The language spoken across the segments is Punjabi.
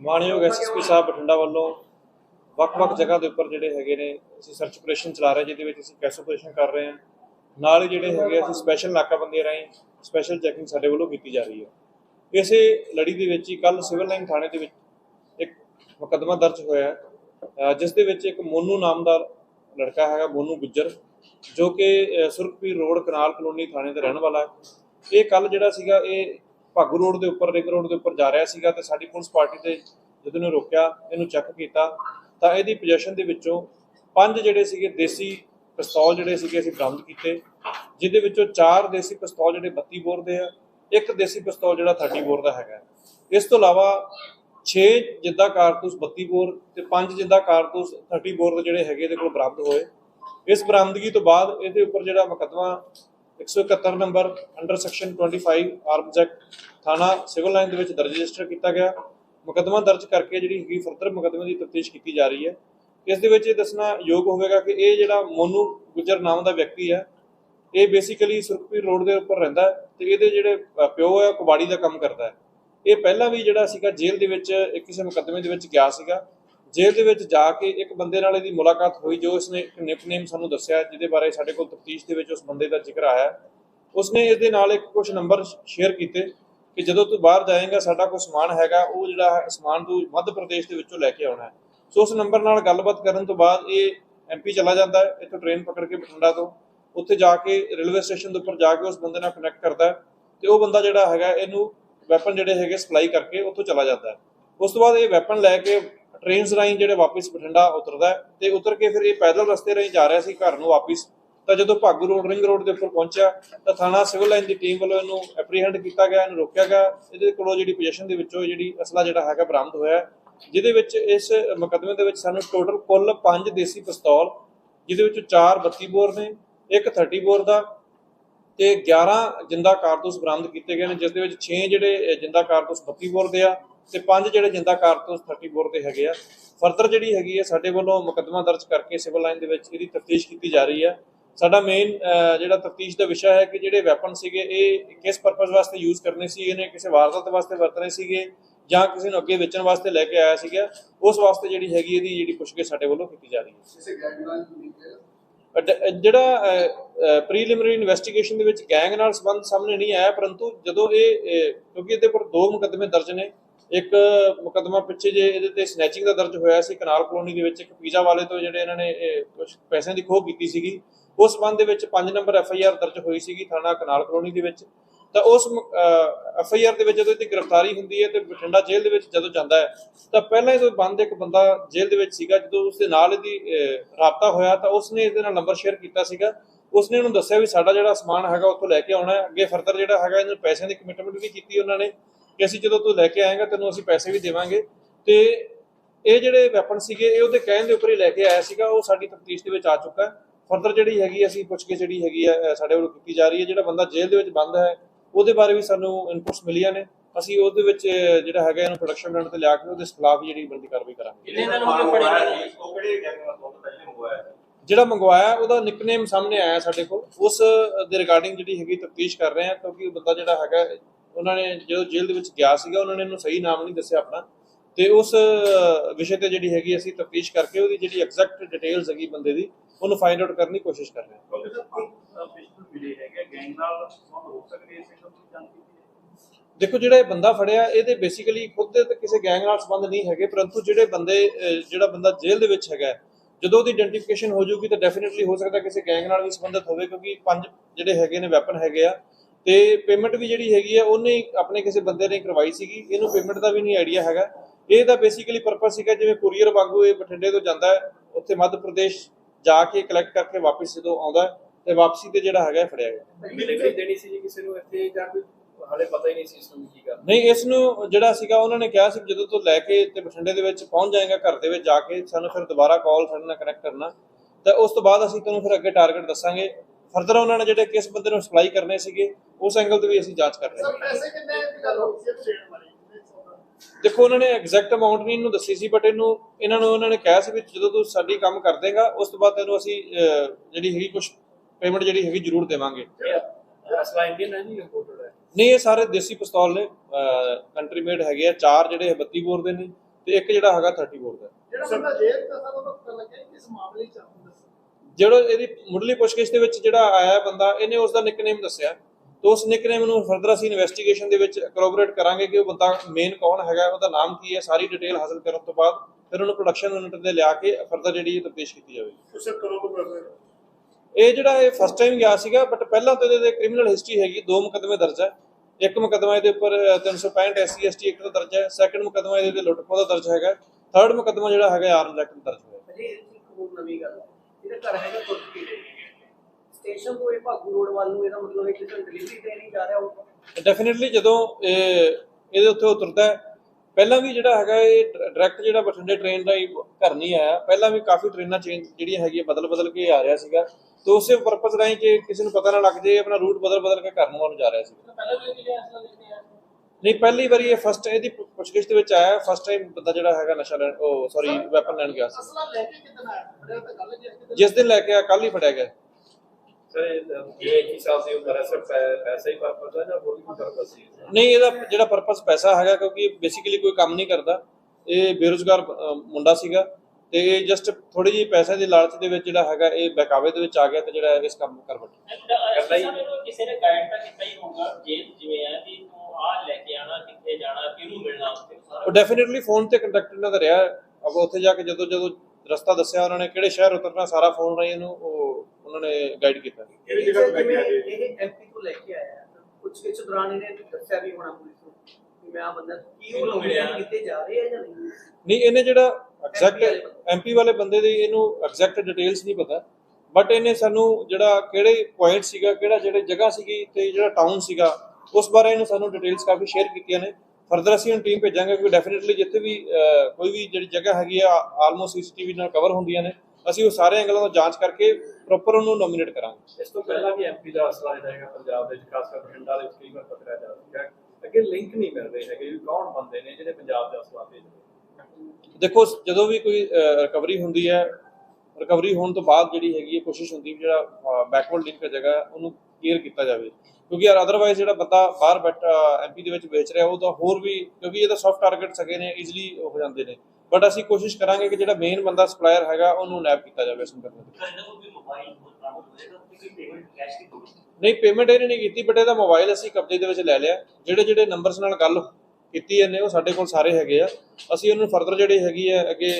ਮਾਨਯੋਗ ਐਸਐਸਪੀ ਸਾਹਿਬ ਬਠਿੰਡਾ ਵੱਲੋਂ ਵੱਖ-ਵੱਖ ਜਗ੍ਹਾ ਦੇ ਉੱਪਰ ਜਿਹੜੇ ਹੈਗੇ ਨੇ, ਅਸੀਂ ਸਰਚ ਆਪਰੇਸ਼ਨ ਚਲਾ ਰਹੇ ਜਿਹਦੇ ਵਿੱਚ ਅਸੀਂ ਕੈਸ ਆਪਰੇਸ਼ਨ ਕਰ ਰਹੇ ਹਾਂ। ਨਾਲ ਹੀ ਜਿਹੜੇ ਹੈਗੇ ਅਸੀਂ ਸਪੈਸ਼ਲ ਨਾਕਾਬੰਦੀਆਂ ਰਾਹੀਂ ਸਪੈਸ਼ਲ ਚੈਕਿੰਗ ਸਾਡੇ ਵੱਲੋਂ ਕੀਤੀ ਜਾ ਰਹੀ ਹੈ। ਇਸੇ ਲੜੀ ਦੇ ਵਿੱਚ ਹੀ ਕੱਲ ਸਿਵਲ ਲਾਈਨ ਥਾਣੇ ਦੇ ਵਿੱਚ ਇੱਕ ਮੁਕੱਦਮਾ ਦਰਜ ਹੋਇਆ ਜਿਸ ਦੇ ਵਿੱਚ ਇੱਕ ਮੋਨੂ ਨਾਮ ਦਾ ਲੜਕਾ ਹੈਗਾ, ਮੋਨੂ ਗੁੱਜਰ, ਜੋ ਕਿ, ਅਹ, ਸੁਰਖਪੀਰ ਰੋਡ ਕਨਾਲ ਕਲੋਨੀ ਥਾਣੇ ਦਾ ਰਹਿਣ ਵਾਲਾ ਹੈ। ਇਹ ਕੱਲ ਜਿਹੜਾ ਸੀਗਾ, ਇਹ ਭਾਗੂ ਰੋਡ ਦੇ ਉੱਪਰ, ਰਿੰਗ ਰੋਡ ਦੇ ਉੱਪਰ ਜਾ ਰਿਹਾ ਸੀਗਾ ਤੇ ਸਾਡੀ ਪੁਲਿਸ ਪਾਰਟੀ ਤੇ ਜਦੋਂ ਇਹਨੂੰ ਰੋਕਿਆ, ਇਹਨੂੰ ਚੈੱਕ ਕੀਤਾ, ਤਾਂ ਇਹਦੀ ਪੋਜੀਸ਼ਨ ਦੇ ਵਿੱਚੋਂ ਪੰਜ ਜਿਹੜੇ ਸੀਗੇ ਦੇਸੀ ਪਿਸਤੌਲ ਜਿਹੜੇ ਸੀਗੇ ਅਸੀਂ ਬਰਾਮਦ ਕੀਤੇ, ਜਿਹਦੇ ਵਿੱਚੋਂ ਚਾਰ ਦੇਸੀ ਪਿਸਤੌਲ ਜਿਹੜੇ 32 ਬੋਰ ਦੇ ਆ, ਇੱਕ ਦੇਸੀ ਪਿਸਤੌਲ ਜਿਹੜਾ 30 ਬੋਰ ਦਾ ਹੈਗਾ। ਇਸ ਤੋਂ ਇਲਾਵਾ 6 ਜਿੱਦਾਂ ਕਾਰਤੂਸ 32 ਬੋਰ ਤੇ 5 ਜਿੱਦਾਂ ਕਾਰਤੂਸ 30 ਬੋਰ ਦੇ ਜਿਹੜੇ ਹੈਗੇ ਇਹਦੇ ਕੋਲ ਬਰਾਮਦ ਹੋਏ। ਇਸ ਬਰਾਮਦਗੀ ਤੋਂ ਬਾਅਦ ਇਹਦੇ ਉੱਪਰ ਜਿਹੜਾ ਮੁਕੱਦਮਾ 171 ਨੰਬਰ ਅੰਡਰ ਸੈਕਸ਼ਨ 25 ਆਰਮਜ਼ ਐਕਟ ਥਾਣਾ ਸਿਵਲ ਲਾਈਨ ਦੇ ਵਿੱਚ ਦਰਜ ਰਜਿਸਟਰ ਕੀਤਾ ਗਿਆ। ਮੁਕੱਦਮਾ ਦਰਜ ਕਰਕੇ ਜਿਹੜੀ ਹੈਗੀ ਫਰਦਰ ਮੁਕੱਦਮੇ ਦੀ ਤਫਤੀਸ਼ ਕੀਤੀ ਜਾ ਰਹੀ ਹੈ। ਇਸ ਦੇ ਵਿੱਚ ਇਹ ਦੱਸਣਾ ਯੋਗ ਹੋਵੇਗਾ ਕਿ ਇਹ ਜਿਹੜਾ ਮੋਨੂ ਗੁੱਜਰ ਨਾਮ ਦਾ ਵਿਅਕਤੀ ਹੈ, ਇਹ ਬੇਸਿਕਲੀ ਸੁਰਖਪੁਰ ਰੋਡ ਦੇ ਉੱਪਰ ਰਹਿੰਦਾ ਹੈ ਤੇ ਇਹਦੇ ਜਿਹੜੇ ਪਿਓ ਹੈ, ਉਹ ਕਬਾੜੀ ਦਾ ਕੰਮ ਕਰਦਾ ਹੈ। ਇਹ ਪਹਿਲਾਂ ਵੀ ਜਿਹੜਾ ਸੀਗਾ ਜੇਲ੍ਹ ਦੇ ਵਿੱਚ ਕਿਸੇ ਮੁਕੱਦਮੇ ਦੇ ਵਿੱਚ ਗਿਆ ਸੀਗਾ। ਜੇਲ੍ਹ ਦੇ ਵਿੱਚ ਜਾ ਕੇ ਇੱਕ ਬੰਦੇ ਨਾਲ ਇਹਦੀ ਮੁਲਾਕਾਤ ਹੋਈ, ਜੋ ਇਸਨੇ ਇੱਕ ਨਿਕਨੇਮ ਸਾਨੂੰ ਦੱਸਿਆ, ਜਿਹਦੇ ਬਾਰੇ ਸਾਡੇ ਕੋਲ ਤਫਤੀਸ਼ ਦੇ ਵਿੱਚ ਉਸ ਬੰਦੇ ਦਾ ਜ਼ਿਕਰ ਆਇਆ। ਉਸਨੇ ਇਹਦੇ ਨਾਲ ਇੱਕ ਕੁਝ ਨੰਬਰ ਸ਼ੇਅਰ ਕੀਤੇ ਕਿ ਜਦੋਂ ਤੂੰ ਬਾਹਰ ਜਾਏਗਾ, ਸਾਡਾ ਕੋਈ ਸਮਾਨ ਹੈਗਾ, ਉਹ ਜਿਹੜਾ ਹੈ, ਸਮਾਨ ਤੂੰ ਮੱਧ ਪ੍ਰਦੇਸ਼ ਦੇ ਵਿੱਚੋਂ ਲੈ ਕੇ ਆਉਣਾ ਹੈ। ਸੋ ਉਸ ਨੰਬਰ ਨਾਲ ਗੱਲਬਾਤ ਕਰਨ ਤੋਂ ਬਾਅਦ ਇਹ ਐਮਪੀ ਚਲਾ ਜਾਂਦਾ ਹੈ, ਇੱਥੋਂ ਟ੍ਰੇਨ ਪਕੜ ਕੇ ਬਠਿੰਡਾ ਤੋਂ। ਉੱਥੇ ਜਾ ਕੇ ਰੇਲਵੇ ਸਟੇਸ਼ਨ ਦੇ ਉੱਪਰ ਜਾ ਕੇ ਉਸ ਬੰਦੇ ਨਾਲ ਕਨੈਕਟ ਕਰਦਾ ਹੈ ਤੇ ਉਹ ਬੰਦਾ ਜਿਹੜਾ ਹੈਗਾ, ਇਹਨੂੰ ਵੈਪਨ ਜਿਹੜੇ ਹੈਗੇ, ਸਪਲਾਈ ਕਰਕੇ ਉੱਥੋਂ ਚਲਾ ਜਾਂਦਾ ਹੈ। ਉਸ ਤੋਂ ਬਾਅਦ ਇਹ ਵੈਪਨ ਲੈ ਕੇ ਟ੍ਰੇਨਸ ਰਾਹੀਂ ਜਿਹੜੇ ਵਾਪਸ ਬਠਿੰਡਾ ਉਤਰਦਾ ਹੈ ਤੇ ਉਤਰ ਕੇ ਫਿਰ ਇਹ ਪੈਦਲ ਰਸਤੇ ਰਾਹੀਂ ਜਾ ਰਿਹਾ ਸੀ ਘਰ ਨੂੰ ਵਾਪਸ। ਤਾਂ ਜਦੋਂ ਭਾਗੂ ਰੋਡ, ਰਿੰਗ ਰੋਡ ਦੇ ਉੱਪਰ ਪਹੁੰਚਿਆ, ਤਾਂ ਥਾਣਾ ਸਿਵਲ ਲਾਈਨ ਦੀ ਟੀਮ ਵੱਲੋਂ ਇਹਨੂੰ ਐਪਰੀਹੈਂਡ ਕੀਤਾ ਗਿਆ, ਇਹਨੂੰ ਰੋਕਿਆ ਗਿਆ। ਇਹਦੇ ਕੋਲੋਂ ਜਿਹੜੀ ਪੋਜੀਸ਼ਨ ਦੇ ਵਿੱਚੋਂ ਜਿਹੜੀ ਅਸਲਾ ਜਿਹੜਾ ਹੈਗਾ ਬਰਾਮਦ ਹੋਇਆ ਜਿਹਦੇ ਵਿੱਚ ਇਸ ਮੁਕੱਦਮੇ ਦੇ ਵਿੱਚ ਸਾਨੂੰ ਟੋਟਲ ਕੁੱਲ 5 ਦੇਸੀ ਪਿਸਤੌਲ, ਜਿਹਦੇ ਵਿੱਚੋਂ 4 32 ਬੋਰ ਨੇ, ਇੱਕ 30 ਬੋਰ ਦਾ ਤੇ 11 ਜਿੰਦਾ ਕਾਰਤੂਸ ਬਰਾਮਦ ਕੀਤੇ ਗਏ ਨੇ, ਜਿਸ ਦੇ ਵਿੱਚ 6 ਜਿਹੜੇ ਜਿੰਦਾ ਕਾਰਤੂਸ 32 ਬੋਰ ਦੇ ਆ। ਤੇ 5 ਜਿਹੜੇ ਜਿੰਦਾ ਕਾਰਤੂਸ 30 ਬੋਰ ਦੇ ਹੈਗੇ ਆ ਫਰਦਰ ਜਿਹੜੀ ਹੈਗੀ ਹੈ ਸਾਡੇ ਵੱਲੋਂ ਮੁਕੱਦਮਾ ਦਰਜ ਕਰਕੇ ਸਿਵਲ ਲਾਈਨ ਦੇ ਵਿੱਚ ਇਹਦੀ ਤਫਤੀਸ਼ ਕੀਤੀ ਜਾ ਰਹੀ ਹੈ ਸਾਡਾ ਮੇਨ ਜਿਹੜਾ ਤਫਤੀਸ਼ ਦਾ ਵਿਸ਼ਾ ਹੈ ਕਿ ਜਿਹੜੇ ਵੈਪਨ ਸੀਗੇ ਇਹ ਕਿਸ ਪਰਪਸ ਵਾਸਤੇ ਯੂਜ਼ ਕਰਨੇ ਸੀ ਇਹਨੇ ਕਿਸੇ ਵਾਰਦਾਤ ਵਾਸਤੇ ਵਰਤਣੇ ਸੀਗੇ ਜਾਂ ਕਿਸੇ ਨੂੰ ਅੱਗੇ ਵੇਚਣ ਵਾਸਤੇ ਲੈ ਕੇ ਆਇਆ ਸੀਗਾ ਉਸ ਵਾਸਤੇ ਜਿਹੜੀ ਹੈਗੀ ਇਹਦੀ ਜਿਹੜੀ ਪੁੱਛਗਿੱਛ ਸਾਡੇ ਵੱਲੋਂ ਕੀਤੀ ਜਾ ਰਹੀ ਹੈ। ਜਿਹੜਾ ਪ੍ਰੀਲਿਮਿਨਰੀ ਇਨਵੈਸਟੀਗੇਸ਼ਨ ਦੇ ਵਿੱਚ ਗੈਂਗ ਨਾਲ ਸੰਬੰਧ ਸਾਹਮਣੇ ਨਹੀਂ ਆਇਆ ਪਰੰਤੂ ਜਦੋਂ ਇਹ ਕਿਉਂਕਿ ਇਹਦੇ ਪਰ ਦੋ ਮੁਕੱਦਮੇ ਦਰਜ ਨੇ ਇੱਕ ਮੁਕੱਦਮਾ ਪਿੱਛੇ ਜੇ ਇਹਦੇ ਤੇ ਸਨੈਚਿੰਗ ਦਾ ਦਰਜ ਹੋਇਆ ਸੀ, ਕਨਾਲ ਕਲੋਨੀ ਦੇ ਵਿੱਚ ਇੱਕ ਪੀਜ਼ਾ ਵਾਲੇ ਤੋਂ ਜਿਹੜੇ ਇਹਨਾਂ ਨੇ ਕੁਝ ਪੈਸਿਆਂ ਦੀ ਖੋਹ ਕੀਤੀ ਸੀਗੀ। ਉਸ ਸੰਬੰਧ ਦੇ ਵਿੱਚ 5 ਨੰਬਰ ਐਫ ਆਈ ਆਰ ਦਰਜ ਹੋਈ ਸੀਗੀ ਥਾਣਾ ਕਨਾਲ ਕਲੋਨੀ ਦੇ ਵਿੱਚ। ਤਾਂ ਉਸ ਐਫ ਆਈ ਆਰ ਦੇ ਵਿੱਚ ਜਦੋਂ ਇਹਦੀ ਗ੍ਰਿਫਤਾਰੀ ਹੁੰਦੀ ਹੈ ਤੇ ਬਠਿੰਡਾ ਜੇਲ੍ਹ ਦੇ ਵਿੱਚ ਜਦੋਂ ਜਾਂਦਾ ਹੈ, ਤਾਂ ਪਹਿਲਾਂ ਹੀ ਤੋਂ ਬੰਦ ਇੱਕ ਬੰਦਾ ਜੇਲ੍ਹ ਦੇ ਵਿੱਚ ਸੀਗਾ, ਜਦੋਂ ਉਸ ਦੇ ਨਾਲ ਇਹਦੀ ਰਾਬਤਾ ਹੋਇਆ ਤਾਂ ਉਸਨੇ ਇਹਦੇ ਨਾਲ ਨੰਬਰ ਸ਼ੇਅਰ ਕੀਤਾ ਸੀਗਾ। ਉਸਨੇ ਇਹਨੂੰ ਦੱਸਿਆ ਵੀ ਸਾਡਾ ਜਿਹੜਾ ਸਮਾਨ ਹੈਗਾ ਉੱਥੋਂ ਲੈ ਕੇ ਆਉਣਾ ਹੈ, ਅੱਗੇ ਫਰਦਰ ਜਿਹੜਾ ਹੈਗਾ ਇਹਨਾਂ ਪੈਸਿਆਂ ਦੀ ਕਮਿਟਮੈਂਟ ਵੀ ਕੀਤੀ ਉਹਨਾਂ ਨੇ। ਕਿ ਅਸੀਂ ਜਦੋਂ ਤੂੰ ਲੈ ਕੇ ਆਏਗਾ ਤੈਨੂੰ ਅਸੀਂ ਪੈਸੇ ਵੀ ਦੇਵਾਂਗੇ। ਤੇ ਇਹ ਜਿਹੜੇ ਵੈਪਨ ਸੀਗੇ ਇਹ ਉਹਦੇ ਕਹਿਣ ਦੇ ਉੱਪਰ ਹੀ ਲੈ ਕੇ ਆਇਆ ਸੀਗਾ। ਉਹ ਸਾਡੀ ਤਫਤੀਸ਼ ਦੇ ਵਿੱਚ ਆ ਚੁੱਕਾ ਹੈ। ਫਰਦਰ ਜਿਹੜੀ ਹੈਗੀ ਅਸੀਂ ਪੁੱਛ ਕੇ ਜਿਹੜੀ ਹੈਗੀ ਹੈ ਸਾਡੇ ਵੱਲੋਂ ਕੀਤੀ ਜਾ ਰਹੀ ਹੈ। ਜਿਹੜਾ ਬੰਦਾ ਜੇਲ੍ਹ ਦੇ ਵਿੱਚ ਬੰਦ ਹੈ ਉਹਦੇ ਬਾਰੇ ਵੀ ਸਾਨੂੰ ਇਨਪੁਟਸ ਮਿਲੀਆਂ ਨੇ। ਅਸੀਂ ਉਹਦੇ ਵਿੱਚ ਜਿਹੜਾ ਹੈਗਾ ਇਹਨੂੰ ਪ੍ਰੋਡਕਸ਼ਨ ਬ੍ਰਾਂਡ ਤੇ ਲਿਆ ਕੇ ਉਹਦੇ ਖਿਲਾਫ ਜਿਹੜੀ ਬਣਦੀ ਕਾਰਵਾਈ ਕਰਾਂਗੇ। ਕਿੰਨੇ ਦਿਨ ਹੋ ਗਏ ਫੜੇ ਨੂੰ? ਉਹ ਕਿਹੜੇ ਗੈਂਗ ਨਾਲ ਤੋਂ ਪਹਿਲੇ ਮੰਗਵਾਇਆ ਜਿਹੜਾ ਮੰਗਵਾਇਆ ਉਹਦਾ ਨਿਕਨੇਮ ਸਾਹਮਣੇ ਆਇਆ ਸਾਡੇ ਕੋਲ। ਉਸ ਦੇ ਰਿਗਾਰਡਿੰਗ ਜਿਹੜੀ ਹੈਗੀ ਤਫਤੀਸ਼ ਕਰ ਰਹੇ ਹਾਂ ਕਿਉਂਕਿ ਉਹ ਬੰਦਾ ਜਿਹੜਾ ਹੈਗਾ ਉਹਨਾਂ ਨੇ ਜਦੋਂ ਜੇਲ੍ਹ ਦੇ ਵਿੱਚ ਗਿਆ ਸੀਗਾ ਉਹਨਾਂ ਨੇ ਇਹਨੂੰ ਸਹੀ ਨਾਮ ਨਹੀਂ ਦੱਸਿਆ ਆਪਣਾ। ਤੇ ਉਸ ਵਿਸ਼ੇ ਤੇ ਜਿਹੜੀ ਹੈਗੀ ਅਸੀਂ ਤਫਤੀਸ਼ ਕਰਕੇ ਉਹਦੀ ਜਿਹੜੀ ਐਗਜ਼ੈਕਟ ਡਿਟੇਲਸ ਹੈਗੀ ਬੰਦੇ ਦੀ ਉਹਨੂੰ ਫਾਈਂਡ ਆਊਟ ਕਰਨ ਦੀ ਕੋਸ਼ਿਸ਼ ਕਰ ਰਹੇ ਹਾਂ। ਦੇਖੋ ਜਿਹੜਾ ਇਹ ਬੰਦਾ ਫੜਿਆ ਇਹਦੇ ਬੇਸਿਕਲੀ ਖੁਦ ਦੇ ਤੇ ਕਿਸੇ ਗੈਂਗ ਨਾਲ ਸੰਬੰਧ ਨਹੀਂ ਹੈਗੇ ਪਰੰਤੂ ਜਿਹੜੇ ਬੰਦੇ ਜਿਹੜਾ ਬੰਦਾ ਜੇਲ੍ਹ ਦੇ ਵਿੱਚ ਹੈਗਾ ਜਦੋਂ ਉਹਦੀ ਆਇਡੈਂਟੀਫਿਕੇਸ਼ਨ ਹੋ ਜਾਊਗੀ ਤਾਂ ਡੈਫੀਨਿਟਲੀ ਹੋ ਸਕਦਾ ਕਿਸੇ ਗੈਂਗ ਨਾਲ ਵੀ ਸੰਬੰਧਿਤ ਹੋਵੇ ਕਿਉਂਕਿ ਪੰਜ ਜਿਹੜੇ ਹੈਗੇ ਨੇ ਵੈਪਨ ਹੈਗੇ ਆ ਤੇ ਪੇਮੈਂਟ ਵੀ ਜਿਹੜੀ ਹੈਗੀ ਆ ਉਹਨੇ ਆਪਣੇ ਕਿਸੇ ਬੰਦੇ ਨੇ ਕਰਵਾਈ ਸੀਗੀ। ਇਹਨੂੰ ਪੇਮੈਂਟ ਦਾ ਵੀ ਨਹੀਂ ਆਈਡੀਆ ਹੈਗਾ। ਇਹ ਤਾਂ ਬੇਸਿਕਲੀ ਪਰਪਸ ਸੀਗਾ ਜਿਵੇਂ ਕੁਰੀਅਰ ਵਾਂਗੂ ਇਹ ਬਠਿੰਡੇ ਤੋਂ ਜਾਂਦਾ ਉੱਥੇ ਮੱਧ ਪ੍ਰਦੇਸ਼ ਜਾ ਕੇ ਕਲੈਕਟ ਕਰਕੇ ਵਾਪਸ ਜਦੋਂ ਆਉਂਦਾ ਤੇ ਵਾਪਸੀ ਤੇ ਜਿਹੜਾ ਹੈਗਾ ਫੜਿਆ ਗਿਆ। ਡਿਲੀਵਰੀ ਦੇਣੀ ਸੀ ਜੀ ਕਿਸੇ ਨੂੰ ਇੱਥੇ ਜਾਂ ਕੋਈ ਹਾਲੇ ਪਤਾ ਹੀ ਨਹੀਂ ਸੀ ਇਸ ਨੂੰ ਕੀ ਕਰਨਾ। ਨਹੀਂ ਇਸ ਨੂੰ ਜਿਹੜਾ ਸੀਗਾ ਉਹਨਾਂ ਨੇ ਕਿਹਾ ਸੀ ਜਦੋਂ ਤੂੰ ਲੈ ਕੇ ਤੇ ਬਠਿੰਡੇ ਦੇ ਵਿੱਚ ਪਹੁੰਚ ਜਾਏਗਾ ਘਰ ਦੇ ਵਿੱਚ ਜਾ ਕੇ ਸਾਨੂੰ ਫਿਰ ਦੁਬਾਰਾ ਕਾਲ ਸਾਡੇ ਨਾਲ ਕਨੈਕਟ ਕਰਨਾ। ਤਾਂ ਉਸ ਤੋਂ ਬਾਅਦ ਅਸੀਂ ਤੈਨੂੰ ਫਿਰ ਅੱਗੇ ਟਾਰਗੇਟ ਦੱਸਾਂਗੇ। ਫਰਦਰ ਉਹਨਾਂ ਨੇ ਜਿਹੜੇ ਕਿਸ ਬੰਦੇ ਨੂੰ ਸਪਲਾਈ ਕਰਨੇ ਸੀਗੇ ਉਸ ਐਂਗਲ ਤੋਂ ਵੀ ਅਸੀਂ ਜਾਂਚ ਕਰ ਰਹੇ ਹਾਂ। ਸਰ ਪੈਸੇ ਕਿੰਨੇ ਦੀ ਗੱਲ ਹੋ ਸੀ ਟ੍ਰੇਨ ਵਾਲੀ ਦੇਖੋ ਉਹਨਾਂ ਨੇ ਐਗਜ਼ੈਕਟ ਅਮਾਉਂਟ ਨਹੀਂ ਇਹਨੂੰ ਦੱਸੀ ਸੀ ਬਟ ਇਹਨੂੰ ਇਹਨਾਂ ਨੂੰ ਉਹਨਾਂ ਨੇ ਕਿਹਾ ਸੀ ਵੀ ਜਦੋਂ ਤੂੰ ਸਾਡੀ ਕੰਮ ਕਰ ਦੇਗਾ ਉਸ ਤੋਂ ਬਾਅਦ ਤੈਨੂੰ ਅਸੀਂ ਅਹ, ਜਿਹੜੀ ਹੈਗੀ ਕੁਝ ਪੇਮੈਂਟ ਜਿਹੜੀ ਹੈਗੀ ਜ਼ਰੂਰ ਦੇਵਾਂਗੇ। ਇਹ ਅਸਲਾ ਇੰਡੀਅਨ ਹੈ ਜੀ ਇੰਪੋਰਟਡ ਹੈ? ਨਹੀਂ ਇਹ ਸਾਰੇ ਦੇਸੀ ਪਿਸਤੌਲ ਨੇ ਕੰਟਰੀ ਮੇਡ ਹੈਗੇ ਆ ਚਾਰ ਜਿਹੜੇ 32 ਬੋਰ ਦੇ ਨੇ ਤੇ ਇੱਕ ਜਿਹੜਾ ਹੈਗਾ 34 ਦਾ। ਜਿਹੜਾ ਬੰਦਾ ਜੇਲ੍ਹ ਦਾ ਸਭ ਨੂੰ ਪਤਾ ਲੱਗਿਆ ਕਿ ਇਸ ਮਾਮਲੇ ਚ ਆਉਂ ਦੱਸੋ। ਜਿਹੜਾ ਇਹਦੀ ਮੁੱਢਲੀ ਪੁੱਛਗਿੱਛ ਦੇ ਵਿੱਚ ਜਿਹੜਾ ਆਇਆ ਬੰਦਾ ਇਹਨੇ ਉਸ ਦਾ ਨਿਕਨੇਮ ਦੱਸਿਆ। ਤੇ ਉਸ ਨਿਕਨੇਮ ਨੂੰ ਫਰਦਰ ਅਸੀਂ ਇਨਵੈਸਟੀਗੇਸ਼ਨ ਦੇ ਵਿੱਚ ਕਰੋਬਰੇਟ ਕਰਾਂਗੇ ਕਿ ਉਹ ਬੰਦਾ ਮੇਨ ਕੌਣ ਹੈਗਾ ਉਹਦਾ ਨਾਮ ਕੀ ਹੈ ਸਾਰੀ ਡਿਟੇਲ ਹਾਸਲ ਕਰਨ ਤੋਂ ਬਾਅਦ ਫਿਰ ਉਹਨੂੰ ਪ੍ਰੋਡਕਸ਼ਨ ਯੂਨਿਟ ਤੇ ਲਿਆ ਕੇ ਫਰਦਰ ਜਿਹੜੀ ਤਫਤੀਸ਼ ਕੀਤੀ ਜਾਵੇਗੀ ਉਸੇ ਕਰੋ ਤੋਂ ਇਹ ਜਿਹੜਾ ਇਹ ਫਸਟ ਟਾਈਮ ਗਿਆ ਸੀਗਾ ਬਟ ਪਹਿਲਾਂ ਤੋਂ ਇਹਦੇ ਕ੍ਰਿਮੀਨਲ ਹਿਸਟਰੀ ਹੈਗੀ ਦੋ ਮੁਕਦਮੇ ਦਰਜ ਹੈ। ਇੱਕ ਮੁਕਦਮਾ ਇਹਦੇ ਉੱਪਰ ਅ, 365 ਐਸਸੀ ਐਸਟੀ ਐਕਟ ਦਾ ਦਰਜ ਹੈ। ਸੈਕੰਡ ਮੁਕਦਮਾ ਇਹਦੇ ਤੇ ਲੁੱਟ ਖੋਹ ਦਾ ਦਰਜ ਹੈਗਾ। ਥਰਡ ਮੁਕਦਮਾ ਜਿਹੜਾ ਹੈਗਾ ਆਰਮਜ਼ ਐਕਟ ਦਾ ਦਰਜ ਹੋਇਆ। ਅਜੇ ਇੱਕ ਹੋਰ ਨਵੀਂ ਗੱਲ ਹੈ। ਇਹਦਾ ਘਰ ਹੈਗਾ ਤੁਰਕੀ ਦੇ ਸਟੇਸ਼ਨ ਤੋਂ ਇਹ ਭਾਗੂ ਰੋਡ ਵੱਲ ਨੂੰ ਇਹਦਾ ਮਤਲਬ ਹੈ ਕਿਸੇ ਡਿਲੀਵਰੀ ਤੇ ਨਹੀਂ ਜਾ ਰਿਹਾ ਉਹ। ਡੈਫੀਨਿਟਲੀ ਜਦੋਂ ਇਹ ਇਹਦੇ ਉੱਤੇ ਉਤਰਦਾ ਹੈ ਪਹਿਲਾਂ ਵੀ ਜਿਹੜਾ ਹੈਗਾ ਇਹ ਡਾਇਰੈਕਟ ਜਿਹੜਾ ਬਠਿੰਡੇ ਟ੍ਰੇਨ ਦਾ ਹੀ ਘਰ ਨਹੀਂ ਆਇਆ। ਪਹਿਲਾਂ ਵੀ ਕਾਫੀ ਟ੍ਰੇਨਾਂ ਚੇਂਜ ਜਿਹੜੀਆਂ ਹੈਗੀਆਂ ਬਦਲ ਬਦਲ ਕੇ ਆ ਰਿਹਾ ਸੀਗਾ। ਤੇ ਉਸੇ ਪਰਪਸ ਰਾਹੀਂ ਕਿ ਕਿਸੇ ਨੂੰ ਪਤਾ ਨਾ ਲੱਗ ਜੇ ਆਪਣਾ ਰੂਟ ਬਦਲ ਬਦਲ ਕੇ ਘਰ ਨੂੰ ਆਉਣ ਜਾ ਰਿਹਾ ਸੀ। ਨਹੀਂ ਪਹਿਲੀ ਵਾਰੀ ਇਹ ਫਸਟ ਇਹਦੀ ਪੁੱਛਗਿੱਛ ਦੇ ਵਿੱਚ ਆਇਆ। ਫਸਟ ਟਾਈਮ ਬੰਦਾ ਜਿਹੜਾ ਹੈਗਾ ਨਸ਼ਾ ਲੈਣ ਉਹ ਸੌਰੀ ਵੈਪਨ ਲੈਣ ਗਿਆ ਸੀ। ਕੇ ਜਿਸ ਦਿਨ ਲੈ ਕੇ ਆ ਕੱਲ ਹੀ ਫੜਿਆ ਗਿਆ। ਸਰ ਇਹ 21 ਸਾਲ ਦੀ ਉਮਰ ਹੈ ਸਿਰਫ ਪੈ- ਪੈਸਾ ਹੀ ਪਰਪਸ ਹੈ ਜਾਂ ਹੋਰ ਵੀ ਕੋਈ ਪਰਪਸ ਸੀ? ਨਹੀਂ ਇਹਦਾ ਜਿਹੜਾ ਪਰਪਸ ਪੈਸਾ ਹੈਗਾ ਕਿਉਂਕਿ ਬੇਸਿਕਲੀ ਕੋਈ ਕੰਮ ਨਹੀਂ ਕਰਦਾ। ਇਹ ਬੇਰੁਜ਼ਗਾਰ ਮੁੰਡਾ ਸੀਗਾ ਤੇ ਇਹ ਜਸਟ ਥੋੜੀ ਜਿਹੀ ਪੈਸੇ ਦੀ ਲਾਲਚ ਦੇ ਵਿੱਚ ਜਿਹੜਾ ਹੈਗਾ ਇਹ ਬਹਿਕਾਵੇ ਦੇ ਵਿੱਚ ਆ ਗਿਆ ਤੇ ਜਿਹੜਾ ਇਸ ਕੰਮ ਨੂੰ ਕਰ ਬੈਠਾ। ਕਿਸੇ ਨੇ ਗਾਈਡ ਤਾਂ ਕੀਤਾ ਹੀ ਹੋਊਗਾ ਜੇ ਜਿਵੇਂ ਹੈ ਕਿ ਤੂੰ ਆਹ ਲੈ ਕੇ ਆਣਾ ਕਿੱਥੇ ਜਾਣਾ ਕਿਹਨੂੰ ਮਿਲਣਾ ਉੱਥੇ? ਉਹ ਡੈਫੀਨਿਟਲੀ ਫੋਨ ਤੇ ਕੰਟੈਕਟ ਇਹਨਾਂ ਦਾ ਰਿਹਾ। ਅਬ ਉੱਥੇ ਜਾ ਕੇ ਜਦੋਂ ਜਦੋਂ ਰਸਤਾ ਦੱਸਿਆ ਉਹਨਾਂ ਨੇ ਕਿਹੜੇ ਸ਼ਹਿਰ ਉਤਰਨਾ ਸਾਰਾ ਫੋਨ ਰਾਹੀਂ ਇਹਨੂੰ ਉਹ ਉਹਨਾਂ ਨੇ ਗਾਈਡ ਕੀਤਾ। ਕਿਹੜੀ ਜਗ੍ਹਾ ਤੋਂ ਲੈ ਕੇ ਆਏ? ਇਹ ਐਮਪੀ ਤੋਂ ਲੈ ਕੇ ਆਇਆ। ਕੁਝ ਕਿਛ ਦੌਰਾਨ ਇਹਨੇ ਦੱਸਿਆ ਵੀ ਹੋਣਾ ਪੁਲਿਸ ਨੂੰ ਕਿ ਮੈਂ ਆ ਬੰਦਾ ਕੀ ਉਹ ਲੋਕ? ਕਿੱਥੇ ਜਾ ਰਹੇ ਆ ਜਾਂ ਨਹੀਂ? ਨਹੀਂ ਇਹਨੇ ਜਿਹੜਾ ਐਗਜ਼ੈਕਟ ਐਮਪੀ ਵਾਲੇ ਬੰਦੇ ਦੀ ਇਹਨੂੰ ਐਗਜ਼ੈਕਟ ਡਿਟੇਲਸ ਨਹੀਂ ਪਤਾ ਬਟ ਇਹਨੇ ਸਾਨੂੰ ਜਿਹੜਾ ਕਿਹੜੇ ਪੁਆਇੰਟ ਸੀਗਾ ਕਿਹੜਾ ਜਿਹੜੇ ਜਗ੍ਹਾ ਸੀਗੀ ਤੇ ਜਿਹੜਾ ਟਾਊਨ ਸੀਗਾ ਉਸ ਬਾਰੇ ਇਹਨੂੰ ਸਾਨੂੰ ਡਿਟੇਲਸ ਕਾਫੀ ਸ਼ੇਅਰ ਕੀਤੀਆਂ ਨੇ। ਫਰਦਰ ਅਸੀਂ ਹੁਣ ਟੀਮ ਭੇਜਾਂਗੇ ਕਿਉਂਕਿ ਡੈਫੀਨਿਟਲੀ ਜਿੱਥੇ ਵੀ ਕੋਈ ਵੀ ਜਿਹੜੀ ਜਗ੍ਹਾ ਹੈਗੀ ਆ ਆਲਮੋਸਟ ਸੀਸੀਟੀਵੀ ਨਾਲ ਕਵਰ ਹੁੰਦੀਆਂ ਨੇ ਅਸੀਂ ਉਹ ਸਾਰੇ ਐਂਗਲਾਂ ਤੋਂ ਜਾਂਚ ਕਰਕੇ ਪ੍ਰੋਪਰ ਉਹਨੂੰ ਨੋਮੀਨੇਟ ਕਰਾਂਗੇ। ਇਸ ਤੋਂ ਪਹਿਲਾਂ ਵੀ ਐਮਪੀ ਦਾ ਅਸਲਾ ਜਿਹੜਾ ਹੈਗਾ ਪੰਜਾਬ ਦੇ ਵਿੱਚ ਖਾਸ ਕਰ ਬਠਿੰਡਾ ਦੇ ਵਿੱਚ ਕਈ ਵਾਰ ਪਕੜਿਆ ਜਾ ਚੁੱਕਾ ਹੈ। ਅੱਗੇ ਲਿੰਕ ਨਹੀਂ ਮਿਲ ਰਹੇ ਹੈਗੇ ਵੀ ਕੌਣ ਬੰਦੇ ਨੇ ਜਿਹੜੇ ਪੰਜਾਬ ਦੇ ਅਸਲਾ ਭੇਜ ਰਹੇ ਦੇਖੋ ਜਦੋਂ ਵੀ ਕੋਈ ਰਿਕਵਰੀ ਹੁੰਦੀ ਹੈ ਰਿਕਵਰੀ ਹੋਣ ਤੋਂ ਬਾਅਦ ਜਿਹੜੀ ਹੈਗੀ ਹੈ ਕੋਸ਼ਿਸ਼ ਹੁੰਦੀ ਹੈ ਜਿਹੜਾ ਬੈਕਵਰਡ ਲਿੰਕ ਜਗ੍ਹਾ ਹੈ, ਉਹਨੂੰ ਕਲੀਅਰ ਕੀਤਾ ਜਾਵੇ। ਕਿਉਂਕਿ ਯਾਰ ਅਦਰਵਾਈਜ਼ ਜਿਹੜਾ ਬੰਦਾ ਬਾਹਰ ਬੈਠਾ ਐਮਪੀ ਦੇ ਵਿੱਚ ਵੇਚ ਰਿਹਾ ਉਹ ਤਾਂ ਹੋਰ ਵੀ ਕਿਉਂਕਿ ਇਹ ਤਾਂ ਸੌਫਟ ਟਾਰਗੇਟ ਸਕੇ ਨੇ ਈਜ਼ੀਲੀ ਹੋ ਜਾਂਦੇ ਨੇ। ਬਟ ਅਸੀਂ ਕੋਸ਼ਿਸ਼ ਕਰਾਂਗੇ ਕਿ ਜਿਹੜਾ ਮੇਨ ਬੰਦਾ ਸਪਲਾਇਰ ਹੈਗਾ ਉਹਨੂੰ ਨੈਪ ਕੀਤਾ ਜਾਵੇ ਇਸ ਹੋਵੇ ਨਹੀਂ ਪੇਮੈਂਟ ਇਹਨੇ ਨਹੀਂ ਕੀਤੀ ਬਟ ਇਹਦਾ ਮੋਬਾਈਲ ਅਸੀਂ ਕਬਜ਼ੇ ਦੇ ਵਿੱਚ ਲੈ ਲਿਆ। ਜਿਹੜੇ ਜਿਹੜੇ ਨੰਬਰਸ ਨਾਲ ਗੱਲ ਕੀਤੀ ਇਹਨੇ ਉਹ ਸਾਡੇ ਕੋਲ ਸਾਰੇ ਹੈਗੇ ਆ। ਅਸੀਂ ਉਹਨੂੰ ਫਰਦਰ ਜਿਹੜੀ ਹੈਗੀ ਆ ਅੱਗੇ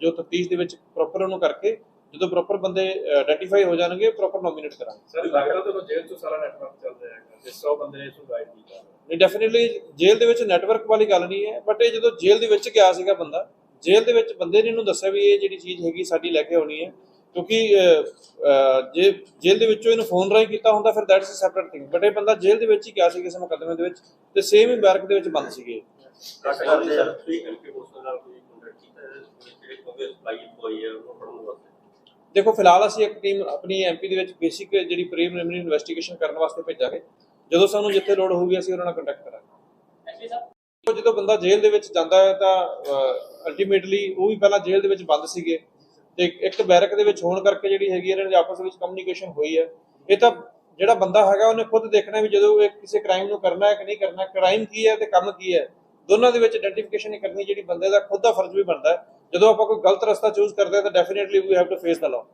ਜੋ ਤਫਤੀਸ਼ ਦੇ ਵਿੱਚ ਪ੍ਰੋਪਰ ਉਹਨੂੰ ਕਰਕੇ ਜਦੋਂ ਪ੍ਰੋਪਰ ਬੰਦੇ ਆਇਡੈਂਟੀਫਾਈ ਹੋ ਜਾਣਗੇ ਪ੍ਰੋਪਰ ਨੋਮੀਨੇਟ ਕਰਾਂਗੇ। ਸਰ ਲੱਗਦਾ ਤੁਹਾਨੂੰ ਜੇਲ੍ਹ ਤੋਂ ਸਾਰਾ ਨੈਟਵਰਕ ਚੱਲ ਰਿਹਾ ਹੈਗਾ ਜਿਸ 100 ਬੰਦੇ ਨੇ ਇਸ ਨੂੰ ਗਾਈਡ ਕੀਤਾ ਨਹੀਂ ਡੈਫੀਨਿਟਲੀ ਜੇਲ੍ਹ ਦੇ ਵਿੱਚ ਨੈਟਵਰਕ ਵਾਲੀ ਗੱਲ ਨਹੀਂ ਹੈ ਬਟ ਇਹ ਜਦੋਂ ਜੇਲ੍ਹ ਦੇ ਵਿੱਚ ਗਿਆ ਸੀਗਾ ਬੰਦਾ ਜੇਲ੍ਹ ਦੇ ਵਿੱਚ ਬੰਦੇ ਨੇ ਇਹਨੂੰ ਦੱਸਿਆ ਵੀ ਇਹ ਜਿਹੜੀ ਚੀਜ਼ ਹੈਗੀ ਸਾਡੀ ਲੈ ਕੇ ਆਉਣੀ ਹੈ ਕਿਉਂਕਿ ਜੇ ਜੇਲ੍ਹ ਦੇ ਵਿੱਚੋਂ ਇਹਨੂੰ ਫੋਨ ਰਾਹੀਂ ਕੀਤਾ ਹੁੰਦਾ ਫਿਰ that's a separate thing but ਇਹ ਬੰਦਾ ਜੇਲ੍ਹ ਦੇ ਵਿੱਚ ਹੀ ਗਿਆ ਸੀ ਕਿਸੇ ਮੁਕੱਦਮੇ ਦੇ ਵਿੱਚ ਤੇ ਸੇਮ ਹੀ ਬੈਰਕ ਦੇ ਵਿੱਚ ਬੰਦ ਸੀਗੇ ਕਾਕਾ ਸਰ ਤੁਸੀਂ ਐਮਪੀ ਬੋਸਨ ਨਾਲ ਕੋਈ ਕੰਟੈਕਟ ਕੀਤਾ ਹੈ? ਜਿਹੜੇ ਕੋਈ ਸਪਲਾਈ ਹੋਈ ਹੈ ਉਹਨੂੰ ਫੜਨ ਵਾਸਤੇ? ਦੇਖੋ, ਫਿਲਹਾਲ ਅਸੀਂ ਇੱਕ ਟੀਮ ਆਪਣੀ ਐਮਪੀ ਦੇ ਵਿੱਚ ਬੇਸਿਕ ਜਿਹੜੀ ਪ੍ਰੀਲਿਮਿਨਰੀ ਇਨਵੈਸਟੀਗੇਸ਼ਨ ਕਰਨ ਵਾਸਤੇ ਭੇਜਾਂਗੇ। ਜਦੋਂ ਸਾਨੂੰ ਜਿੱਥੇ ਲੋੜ ਹੋਊਗੀ, ਅਸੀਂ ਉਹਨਾਂ ਨਾਲ ਕੰਟੈਕਟ ਕਰਾਂਗੇ। ਜਦੋਂ ਬੰਦਾ ਜੇਲ੍ਹ ਦੇ ਵਿੱਚ ਜਾਂਦਾ ਹੈ, ਤਾਂ ਅਲਟੀਮੇਟਲੀ ਉਹ ਵੀ ਪਹਿਲਾਂ ਜੇਲ੍ਹ ਦੇ ਵਿੱਚ ਬੰਦ ਸੀਗੇ। ਤੇ ਇੱਕ ਬੈਰਕ ਦੇ ਵਿੱਚ ਹੋਣ ਕਰਕੇ ਜਿਹੜੀ ਹੈਗੀ ਇਹਨਾਂ ਦੀ ਆਪਸ ਵਿੱਚ ਕਮਿਊਨੀਕੇਸ਼ਨ ਹੋਈ ਹੈ। ਇਹ ਤਾਂ ਜਿਹੜਾ ਬੰਦਾ ਹੈਗਾ, ਉਹਨੇ ਖੁਦ ਦੇਖਣਾ ਵੀ ਜਦੋਂ ਇਹ ਕਿਸੇ ਕ੍ਰਾਈਮ ਨੂੰ ਕਰਨਾ ਹੈ ਕਿ ਨਹੀਂ ਕਰਨਾ ਕ੍ਰਾਈਮ ਕੀ ਹੈ ਤੇ ਕੰਮ ਕੀ ਹੈ। ਦੋਨਾਂ ਦੇ ਵਿੱਚ ਆਇਡੈਂਟੀਫਿਕੇਸ਼ਨ ਕਰਨੀ ਜਿਹੜੀ ਬੰਦੇ ਦਾ ਖੁਦ ਦਾ ਫਰਜ਼ ਵੀ ਬਣਦਾ ਹੈ। ਜਦੋਂ ਆਪਾਂ ਕੋਈ ਗਲਤ ਰਸਤਾ ਚੂਜ਼ ਕਰਦੇ ਹਾਂ, ਤਾਂ definitely we have to face the law